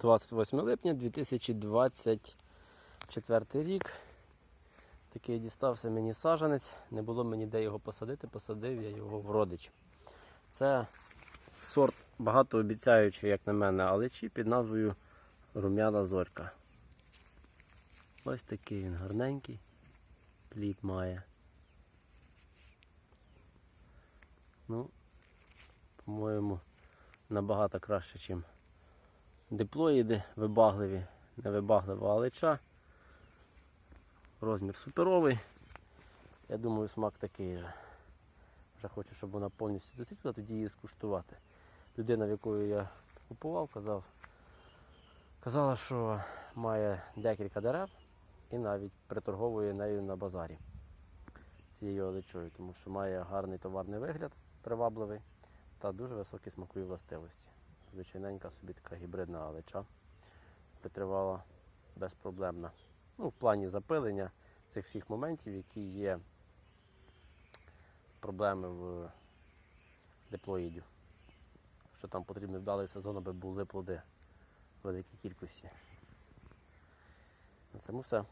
28 липня 2024 рік. Такий дістався мені сажанець, не було мені де його посадити, посадив я його в родич. Це сорт багатообіцяючий, як на мене, алечі під назвою Рум'яна зорька. Ось такий він гарненький, плід має. Ну, по-моєму, набагато краще, ніж диплоїди вибагливі, не вибаглива алеча. Розмір суперовий. Я думаю, смак такий же. Вже хочу, щоб вона повністю досвідчила, тоді її скуштувати. Людина, в якої я купував, казав, казала, що має декілька дерев і навіть приторговує нею на базарі цією олечою, тому що має гарний товарний вигляд, привабливий та дуже високі смакові властивості. Звичайненька собі така гібридна олеча витривала безпроблемна. Ну, в плані запилення цих всіх моментів, які є проблеми в диплоїдів. Що там потрібний вдалий сезон, аби були плоди в великій кількості. На цьому все.